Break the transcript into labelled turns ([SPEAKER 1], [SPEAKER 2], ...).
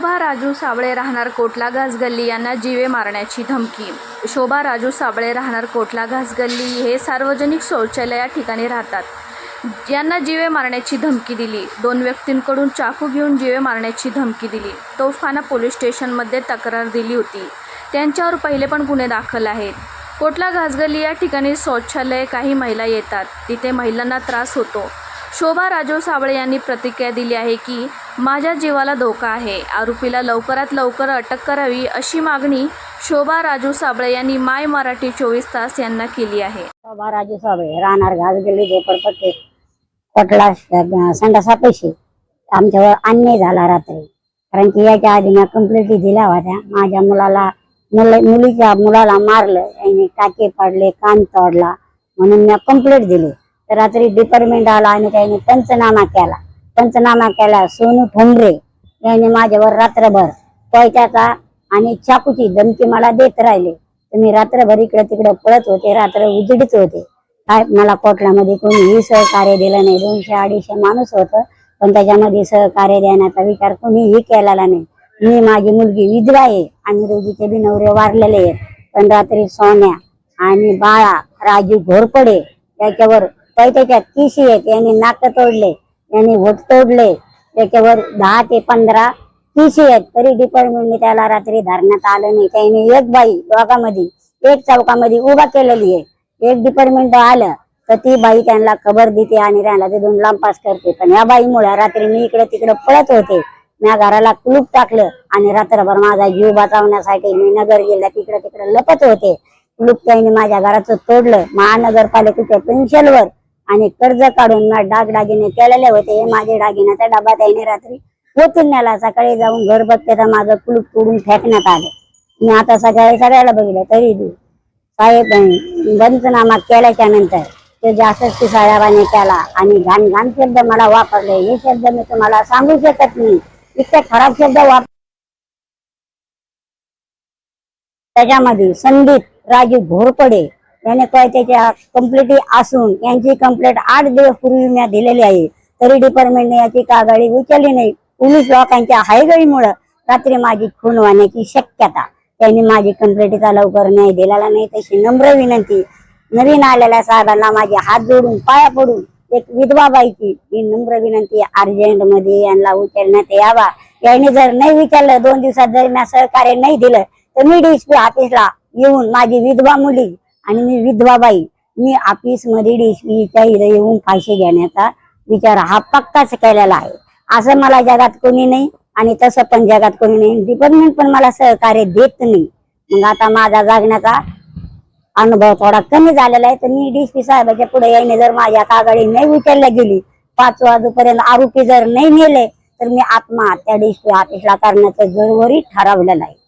[SPEAKER 1] शोभा राजू साबळे राहणार कोटला घासगल्ली यांना जीवे मारण्याची धमकी. शोभा राजू साबळे राहणार कोटला घासगल्ली हे सार्वजनिक शौचालय या ठिकाणी राहतात. यांना जीवे मारण्याची धमकी दिली. दोन व्यक्तींकडून चाकू घेऊन जीवे मारण्याची धमकी दिली. तोफखाना पोलीस स्टेशनमध्ये तक्रार दिली होती. त्यांच्यावर पहिले पण गुन्हे दाखल आहेत. कोटला घासगल्ली या ठिकाणी शौचालय काही महिला येतात. तिथे महिलांना त्रास होतो. शोभा राजू साबळे यांनी प्रतिक्रिया दिली आहे की माझ्या जीवाला धोका आहे. आरोपीला लवकरात लवकर अटक करावी अशी मागणी शोभा राजू साबळे यांनी माय मराठी चोवीस तास यांना केली आहे.
[SPEAKER 2] शोभा राजू साबळे राहणार घास गेली झोपडपट्टी पटला संडासा पैसे आमच्यावर अन्याय झाला रात्री. कारण की याच्या आधी मी कंप्लेंटी दिल्या होत्या. माझ्या मुलाला मुल मुलीच्या मुलाला मारलं यांनी टाके पाडले कान तोडला म्हणून मी कंप्लेंट दिली. तर रात्री डिपार्टमेंट आला आणि त्यांनी पंचनामा केला. पंचनामा केला सोनू ठोंबरे यांनी माझ्यावर रात्रभर पैशाचा आणि चाकूची धमकी मला देत राहिले. तुम्ही मी रात्रभर इकडे तिकडे पळत होते रात्र उजडीत होते. काय मला कोटल्यामध्ये कोणीही सहकार्य दिलं नाही. दोनशे अडीचशे माणूस होतं पण त्याच्यामध्ये सहकार्य देण्याचा विचार कोणीही केलेला नाही. मी माझी मुलगी विधवा आहे आणि रोजीचे बी नवरे वारलेले आहेत. पण रात्री सोन्या आणि बाळा राजू घोरपडे काही त्याच्यात किशी आहेत. यांनी नाक तोडले यांनी होट तोडले. त्याच्यावर दहा ते पंधरा किशी आहेत. तरी डिपार्टमेंटने त्याला रात्री धरण्यात आलं नाही. त्याने एक बाई दोघांमध्ये एक चौकामध्ये उभा केलेली आहे. एक डिपार्टमेंट आलं तर ती बाई त्यांना खबर देते आणि राहिला ते दोन लांबपास करते. पण या बाईमुळे रात्री मी इकडे तिकडे पळत होते. मी घराला कुलूप टाकलं आणि रात्रभर माझा जीव वाचवण्यासाठी मी नगर गेला तिकडे तिकडे लपत होते. कुलूप त्यांनी माझ्या घराचं तोडलं. महानगरपालिकेच्या पेन्शनवर आणि कर्ज काढून मी डागडागिने केलेले होते. हे माझे डागिन्याचा डबा त्याने रात्री पोचून नेला सकाळी जाऊन घर बघते तर माझं कुलूप तोडून फेकण्यात आलं. मी आता सकाळी सगळ्याला बघितलं तरी बी. साहेब पंचनामा केल्याच्यानंतर ते जास्त साहेबाने केला आणि घाण घाण शब्द मला वापरले हे शब्द मी तुम्हाला सांगू शकत नाही. इतके खराब शब्द वापर त्याच्यामध्ये संदीप राजू घोरपडे याने काय त्याच्या कंप्लेंटी असून यांची कंप्लेंट आठ दिवस पूर्वी मी दिलेली आहे. तरी डिपार्टमेंटने याची कागाळी उचलली नाही. पोलीस लोकांच्या हायगळीमुळं रात्री माझी खून होण्याची शक्यता. त्यांनी माझी कंप्लेंटीचा लवकर नाही दिलेला नाही. तशी नम्र विनंती. नवीन आलेल्या साहेबांना माझे हात जोडून पाया पडून एक विधवा बाईची ही नम्र विनंती अर्जंटमध्ये यांना उचलण्यात यावा. यांनी जर नाही विचारलं दोन दिवसात जर मी सहकार्य नाही दिलं तर मी डीएसपी ऑफिसला येऊन माझी विधवा मुली आणि मी विधवाबाई मी ऑफिसमध्ये डीएसपीच्या इथं येऊन फाशी घेण्याचा विचार हा पक्काच केलेला आहे. असं मला जगात कोणी नाही आणि तसं पण जगात कोणी नाही. डिपार्टमेंट पण मला सहकार्य देत नाही. मग आता माझा जागण्याचा अनुभव थोडा कमी झालेला आहे. तर मी डीएसपी साहेबाच्या पुढे यायने जर माझ्या कागाडी नाही उचलल्या गेली पाच वाजूपर्यंत आरोपी जर नाही नेले तर मी आत्महत्या डीएसपी ऑफिसला करण्याचं जरुरी ठरवलेलं आहे.